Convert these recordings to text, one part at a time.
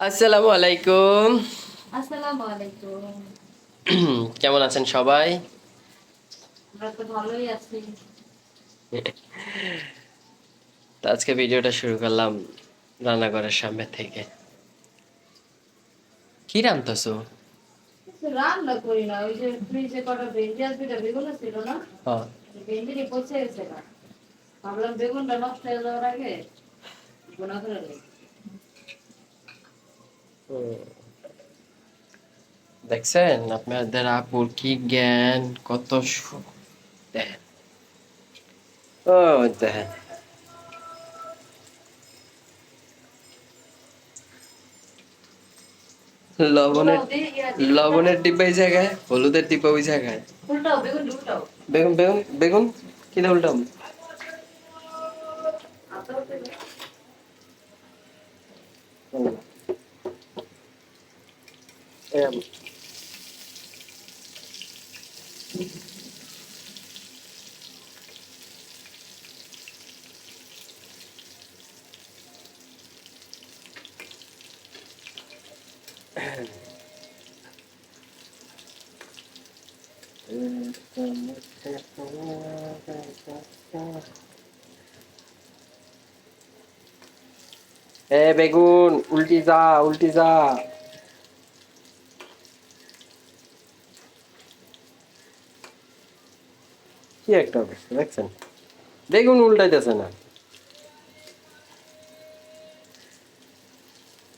আসসালামু আলাইকুম। আসসালামু আলাইকুম। কেমন আছেন সবাই? আমরা তো ভালোই আছি। তো আজকে ভিডিওটা শুরু করলাম রান্নাঘরের সামনে থেকে। কি রান্নতেছো? কিছু রান্না করি না ওই যে ফ্রিজে কটা ভেন্ডি আর দুইটা বেগুন ছিল না হ্যাঁ ভেন্ডিটি পচে গেছে না ভাবলাম বেগুনটা নষ্ট হয়ে যাওয়ার আগে বোনা করে। দেখছেন আপনাদের আপুর কি জ্ঞান কত দেখেন ও দেখেন লবণের লবণের ডিব্বা এই জায়গায় হলুদের ডিব্বা ওই জায়গায়। বেগুন বেগুন বেগুন বেগুন? কি না উল্টাম এম। এ বেগুন উল্টি যা উল্টি যা কি একটা অবস্থা, দেখছেন? বেগুন উল্টাইতেছে না।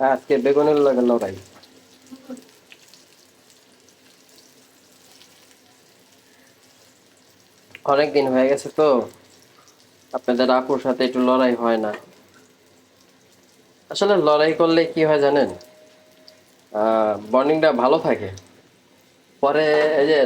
আজকে বেগুনের লগে লড়াই। অনেক দিন হয়ে গেছে তো, আপনাদের আপুর সাথে একটু লড়াই হয় না। আসলে লড়াই করলে কি হয় জানেন? বন্ডিংটা ভালো থাকে। পরে এই যে,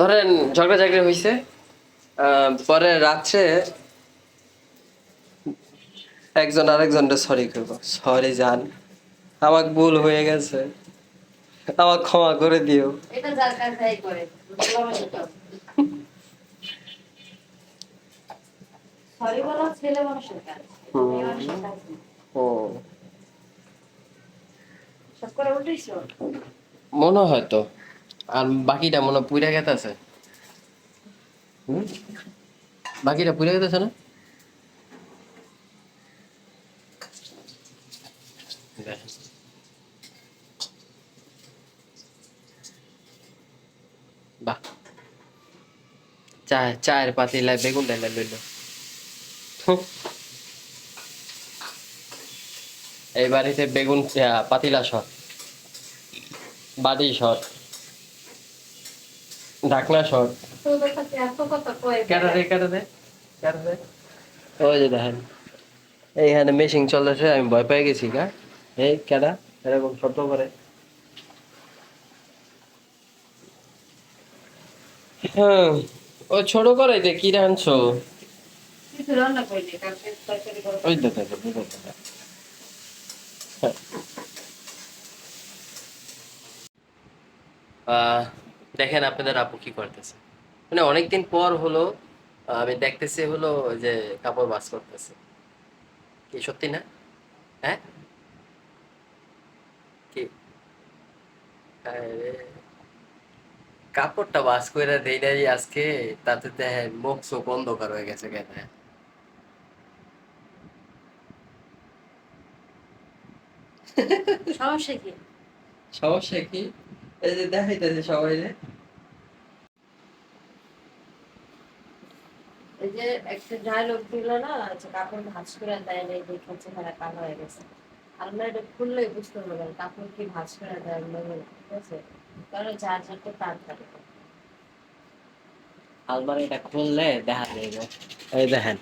ধরেন ঝগড়া ঝাগড়ি হয়েছে পরে রাত্রে একজন আরেকজনটা সরি করব। সরি জান। আমার ভুল হয়ে গেছে। আমার ক্ষমা করে দিও। মনে হয় তো। আর বাকিটা মনে পুইরা গেতেছে। বাকিটা পুইরা গেতেছে না। বাহ। চা চায়ের পাতিলায় বেগুন ডাইলা লইল। এই বাড়িতে বেগুন পাতিলা শট। বাড়ি শট। ঢাকনা শট। ওই যে দেখেন। এইখানে মেশিন চলেছে আমি ভয় পেয়ে গেছি গা। এই কেডা? এরকম শব্দ করে। হ্যাঁ ও ছোট করে যে কি রাঁধছো? ওই না। হ্যাঁ। আহ, দেখেন আপনাদের আপু কি করতেছে। মানে অনেকদিন পর হলো আমি দেখতেছি হলো যে কাপড় বাস করতেছে। কি সত্যি না? হ্যাঁ? কি? কাপড়টা বাস করে দেই নাই আজকে তাতে দেখেন মুখ চোখ অন্ধকার হয়ে গেছে কেন? সমস্যা কি? সমস্যা কি? এই যে দেখাইতেছে সবাই এই যে একটা ডায়লগ দিল না যে কাপড় ভাঁজ করে দেয় না দেখে চেহারা কালো হয়ে গেছে। আলমারিটা খুললেই বুঝতে পারবেন কাপড় কি ভাঁজ করে দেয় নেবে ঠিক আছে? কারণ যার যারটা তার থাকে। আলমারিটা খুললে দেখা যাবে। এই দেখেন।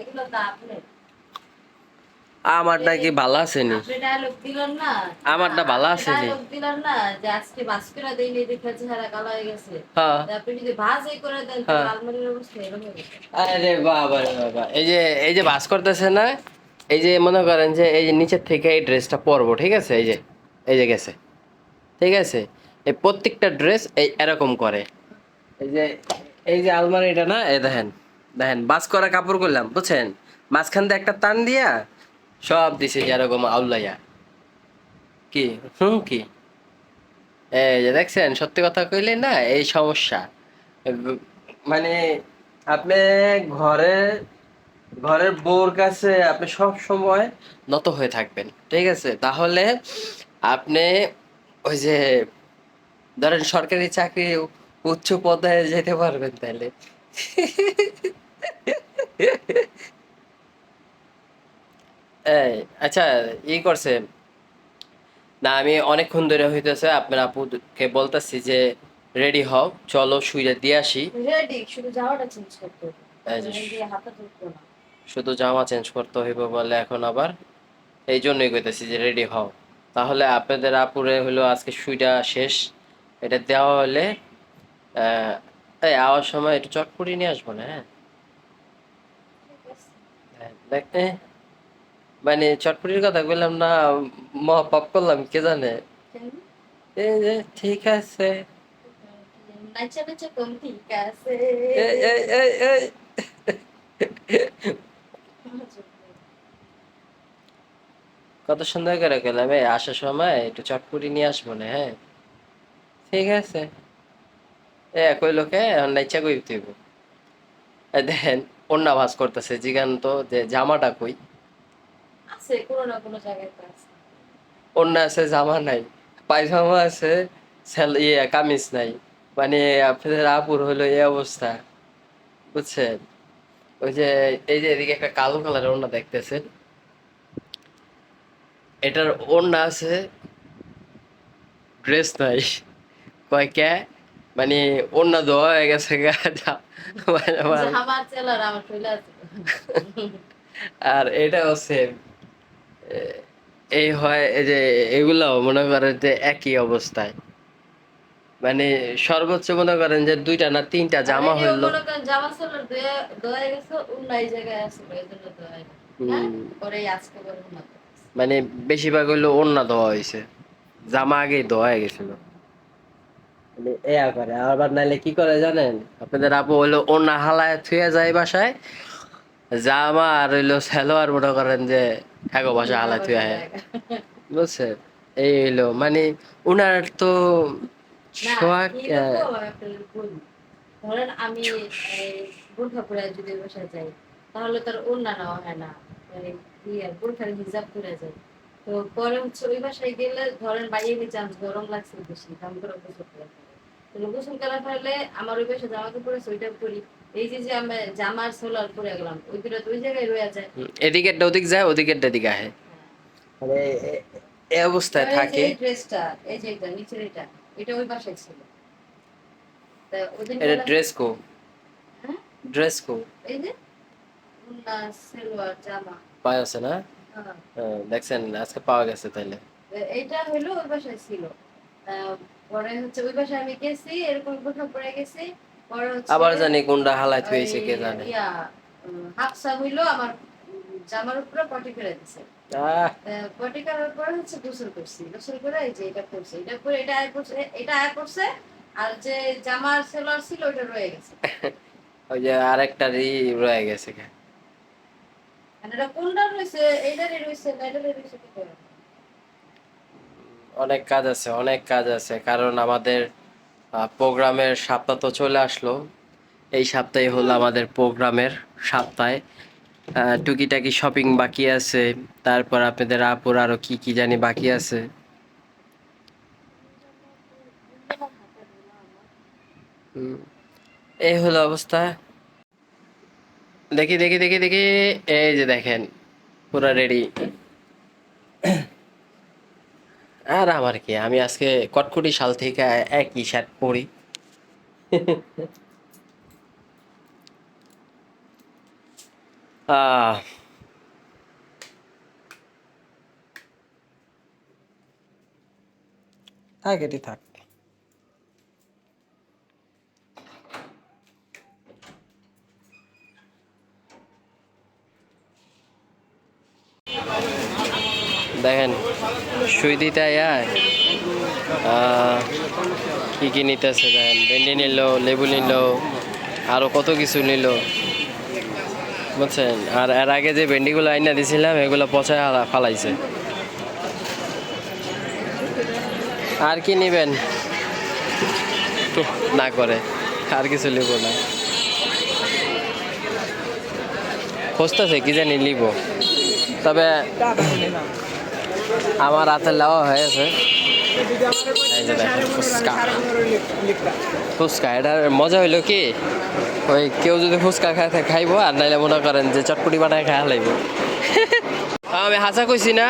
এগুলো তো আপনি আমারটা কি ভালো আছে নি? আমারটা ভালো আছে নি। যে আজকে ভাঁজ করে দেয় না দেখে চেহারা কালো হয়ে গেছে। হ্যাঁ। আপনি যদি ভাঁজই করে দেন। আলমারির অবস্থা এরকম আরে বাবা রে বাবা। এই যে এই যে বাস করতেছে না এই যে মনে করেন যে এই যে নিচের থেকে এই ড্রেসটা পরবো ঠিক আছে? এই যে এই যে গেছে। ঠিক আছে? এই প্রত্যেকটা ড্রেস এই এরকম করে। এই যে এই যে আলমারিটা না এ দেখেন দেখেন বাস করা কাপড় করলাম বুঝছেন? মাঝখান দিয়ে একটা টান দিয়া সব দিছে যে এরকম আউলাইয়া। কি? হুম, কি? এই দেখছেন, সত্যি কথা কইলে না, এই সমস্যা। মানে আপনি ঘরে, ঘরের বউর কাছে আপনি সব সময় নত হয়ে থাকবেন, ঠিক আছে? তাহলে আপনি ওই যে, ধরেন সরকারি চাকরি উচ্চ পদে যেতে পারবেন তাহলে। এই আচ্ছা ই করছে। না আমি অনেকক্ষণ ধরে হইতেছে আপনার আপুকে বলতেছি যে রেডি হও চলো শুইরে দিয়ে আসি। রেডি শুধু যাওয়াটা চেঞ্জ করতে শুধু জামা চেঞ্জ করতে হইব বলে এখন আবার এই জন্যই কইতেছি যে রেডি হও। তাহলে আপনাদের আপুরে হলো আজকে সুইটা শেষ। এটা দেওয়া হলে এই আওয়ার সময় একটু চটপটি নিয়ে আসব না হ্যাঁ? হ্যাঁ, দেখ এ, মানে চটপটির কথা বললাম না মহা পাপ করলাম কে জানে? এই যে ঠিক আছে। কত সুন্দর করে গেলাম এই আসার সময় একটু চটপটি নিয়ে আসব না হ্যাঁ? ঠিক আছে। এ একই লোকে? নাইচা কই তুইব দেখেন অন্যা ভাস করতেছে জিগান তো যে জামাটা কই? আছে কোনো না কোনো জায়গায় তো আছে। অন্য আছে জামা নাই। পায়জামা আছে সেল ইয়ে কামিজ নাই। মানে আপনাদের আপুর হলো এই অবস্থা বুঝছেন? ওই যে এই যে এদিকে একটা কালো কালারের দেখতেছেন? এটার ওড়না আছে ড্রেস নাই। কয় কে? মানে ওড়না দেওয়া হয়ে গেছে আর এটাও সেম এই হয় এই যে এগুলাও মনে করেন যে একই অবস্থায়। মানে সর্বোচ্চ মনে করেন যে দুইটা না তিনটা জামা হইল। জামা চলার দয়ে দয়ে গেছে অন্য জায়গায় আছে এই দয়ে হ্যাঁ? পরে আজকে বলে না মানে বেশিরভাগ হইল ওড়না দেওয়া হয়েছে জামা আগেই দেওয়া হয়ে গেছিল। মানে এয়া করে আবার নাইলে কি করে জানেন? আপনাদের আপু হইল ওড়না হালায় থুয়ে যায় বাসায় জামা আর হইল সালোয়ার মনে করেন যে এগো হালায় থুয়ে আয় বুঝছেন? এই হইল। মানে উনার তো। ধরেন আমি যদি বসে যাই তাহলে তার ওড়না নেওয়া হয় না। মানে ইয়ে হিজাব করে যায় তো পরে হচ্ছে ওই বাসায় গেলে ধরেন বাইরে চান্স গরম লাগছে বেশি দাম করে গোসল করে ফেলে। গোসল করা ফেলে আমার ওই বাসায় জামা কাপড় আছে ওইটা পরি। এই যে যে আমি জামার সোলার পরে গেলাম ওই দুটো তো জায়গায় রয়ে যায়। এদিকেরটা ওদিক যায় ওদিকেরটা এদিকে আহে। মানে এই অবস্থায় আর এই যে থাকে। এই ড্রেসটা এই যে এটা নিচের এটা এটা ওই বাসায় ছিল। তা ওদিন এটা ড্রেস কো হ্যাঁ? ড্রেস কো এই যে উন্না সেলোয়ার জামা। পাওয়া আছে না? হ্যাঁ। হ্যাঁ, দেখছেন আজকে পাওয়া গেছে তাইলে। এইটা হলো ওই বাসায় ছিল। আহ, পরে হচ্ছে ওই বাসায় আমি গেছি এরকম কোথাও পরে গেছি। আবার জানি কোনটা হালাত হয়েছে কে জানে। হাফসা হইল আমার জামার উপরে পটি করে দিছে। আহ। আহ, পটি করার পরে হচ্ছে গোসল করছি। গোসল করে এই যে এটা করছে এটা করে এটা আয় করছে এটা আয় করছে আর যে জামার ছিল রয়ে গেছে। ওই যে রয়ে গেছে। মানে এটা কোনটা রয়েছে এইটারই রয়েছে না রয়েছে অনেক কাজ আছে অনেক কাজ আছে। কারণ আমাদের প্রোগ্রামের সপ্তাহ তো চলে আসলো। এই সপ্তাহে হলো আমাদের প্রোগ্রামের সপ্তাহে। টুকিটাকি শপিং বাকি আছে। তারপর আপনাদের আপুর আরও কি কি জানি বাকি আছে। এই হলো অবস্থা। দেখি দেখি দেখি দেখি। এই যে দেখেন, পুরো রেডি আর আমার কি? আমি আজকে কটকটি সাল থেকে একই শার্ট পরি। আহ। থাক। দেখেন, সুই দিতে আয়। কি কি নিতেছে দেখেন, ভেন্ডি নিল, লেবু নিল, আরও কত কিছু নিল। বুঝছেন? আর এর আগে যে ভেন্ডিগুলো আইনা দিছিলাম, এগুলো পচায় ফালাইছে। আর কি নেবেন? না করে। আর কিছু নিব না। খুঁজতেছে, কি জানি নিব তবে আমার হাতে লাওয়া হয়েছে। ফুচকা। ফুচকা এটার মজা হইল কি? ওই কেউ যদি ফুচকা খায় থাকে খাইবো আর নাইলে মনে করেন যে চটপটি বানায় খায় লাইব আমি হাসা কইছি না।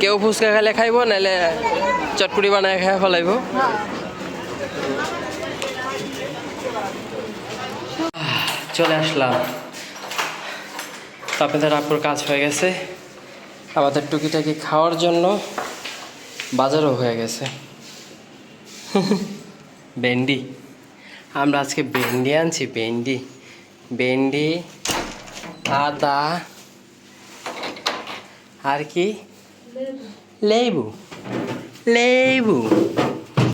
কেউ ফুচকা খাইলে খাইবো নাইলে চটপটি বানায় খায় ফেলাইব। চলে আসলাম। আপনাদের আপুর কাজ হয়ে গেছে। আমাদের টুকিটাকি খাওয়ার জন্য বাজারও হয়ে গেছে। ভেন্ডি। আমরা আজকে ভেন্ডি আনছি, ভেন্ডি। ভেন্ডি, আদা, আর কি? লেবু। লেবু।